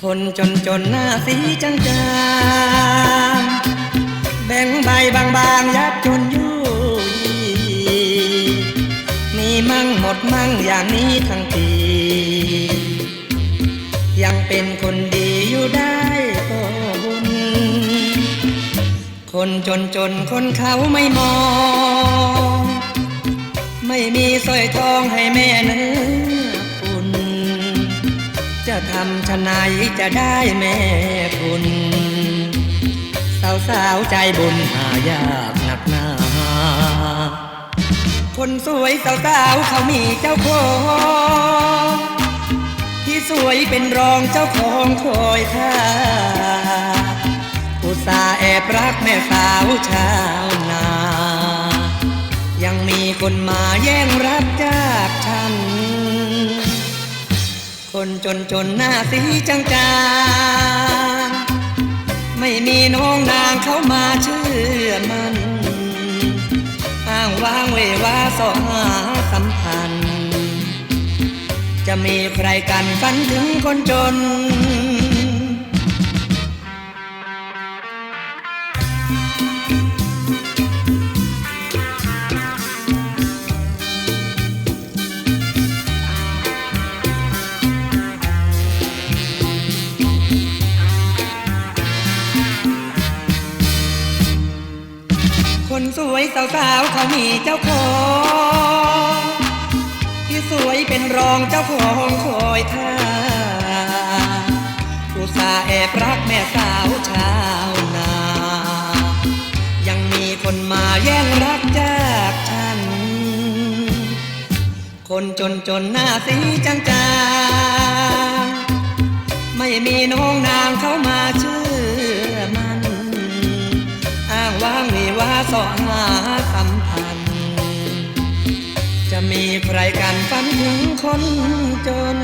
คนจนจนหน้าสีจังจามแบ่งใบบางบางยับจนอยู่ยีมีมั่งหมดมั่งอย่างนี้ทั้งปี ยังเป็นคนดีอยู่ได้ก็บุญคนจนจนคนเขาไม่มอง ไม่มีสร้อยทองให้แม่เนื้อคุณ จะทำชะไหนจะได้แม่คุณ สาวสาวใจบุญหายากหนักหนาคนสวยสาวสาวๆเขามีเจ้าของที่สวยเป็นรองเจ้าของคอยท่าอุตส่าห์แอบรักแม่สาวชาวนา คนมาแย่งรักจากฉัน คนจนจนหน้าสีจางจางๆไม่มีน้องนางเขามาเชื่อมัน อ้างว้างเววาสอหาสัมพันธ์ จะมีใครกันฝันถึงคนจน วยสาวๆเขามีเจ้าของที่สวยเป็นรองเจ้าของคอยท่าอุตส่าห์แอบรักแม่สาวชาวนา ยังมีคนมาแย่งรักจากฉัน คนจนจนหน้าสีจางจางๆไม่มีน้องนางเขามาชื่อ สอหาสัมพันธ์ จะมีใครกันฝันถึงคนจน